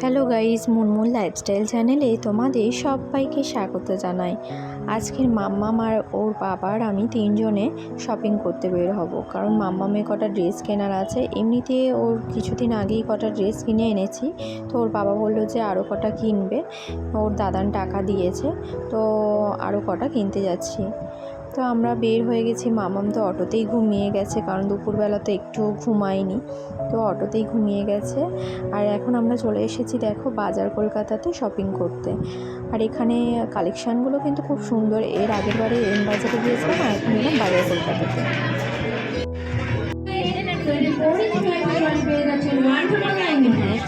Hello guys Munmun lifestyle চ্যানেলে তোমাদের সবাইকে স্বাগত জানাই। আজকের মাম্মাম আর ওর বাবার আমি তিনজনে শপিং করতে বের হব। কারণ মাম্মামের কটা ড্রেস কেনার আছে। এমনিতে ওর কিছুদিন আগেই কটা ড্রেস কিনে এনেছি। তো ওর বাবা বলল যে আরও কটা কিনবে। ওর দাদান টাকা দিয়েছে। তো আরও কটা কিনতে যাচ্ছি। তো আমরা বের হয়ে গেছি। মামাম তো অটোতেই ঘুমিয়ে গেছে কারণ দুপুরবেলা তো একটু ঘুমায়নি। তো অটোতেই ঘুমিয়ে গেছে। আর এখন আমরা চলে এসেছি দেখো বাজার কলকাতাতে শপিং করতে। আর এখানে কালেকশানগুলো কিন্তু খুব সুন্দর। এর আগের বারে এম বাজারে গিয়েছিলাম আর এখন এলাম বাজার কলকাতাতে।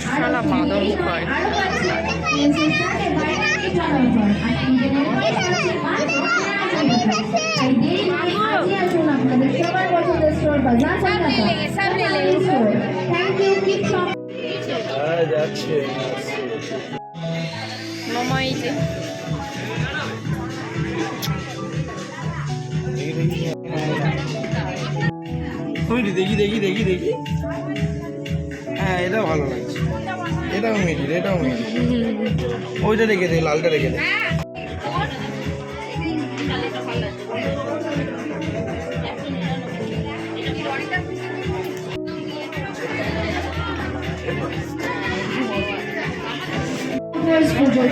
শালা বাঁদর মামা এই যে দেখি দেখি দেখি দেখি। হ্যাঁ এটা ভালো লাগছে। এটাও মিডিল এটাও মিডিল ওইটা রেখে দে, লালটা রেখে দে।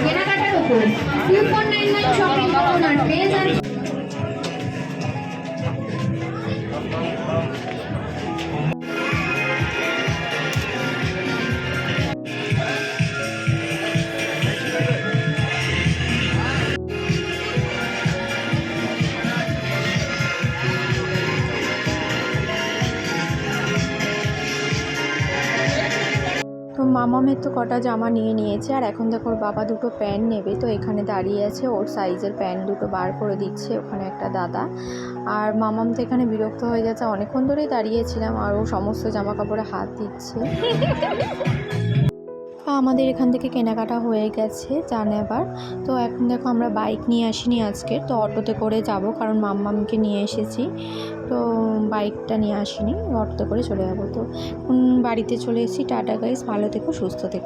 কেনাকাটার উপর two four nine nine shopping করুন আর পেয়ে মামামের তো কটা জামা নিয়ে নিয়েছে, আর এখন দেখো ওর বাবা দুটো প্যান্ট নেবে, তো এখানে দাঁড়িয়ে আছে, ওর সাইজের প্যান্ট দুটো বার করে দিচ্ছে, ওখানে একটা দাদা। আর মামাম তো এখানে বিরক্ত হয়ে যাচ্ছে অনেকক্ষণ ধরেই দাঁড়িয়েছিলাম, আর ও সমস্ত জামা কাপড়ে হাত দিচ্ছে। আমাদের এখান থেকে কেনাকাটা হয়ে গেছে যা নেবার তো এখন দেখো আমরা বাইক নিয়ে আসিনি আজকে, তো অটোতে করে যাব কারণ মাম্মামকে নিয়ে এসেছি। তো বাইকটা নিয়ে আসিনি, অটোতে করে চলে যাব। তো বাড়িতে চলে এসেছি। টাটা গাইস ভালো থেকো, সুস্থ থেকো।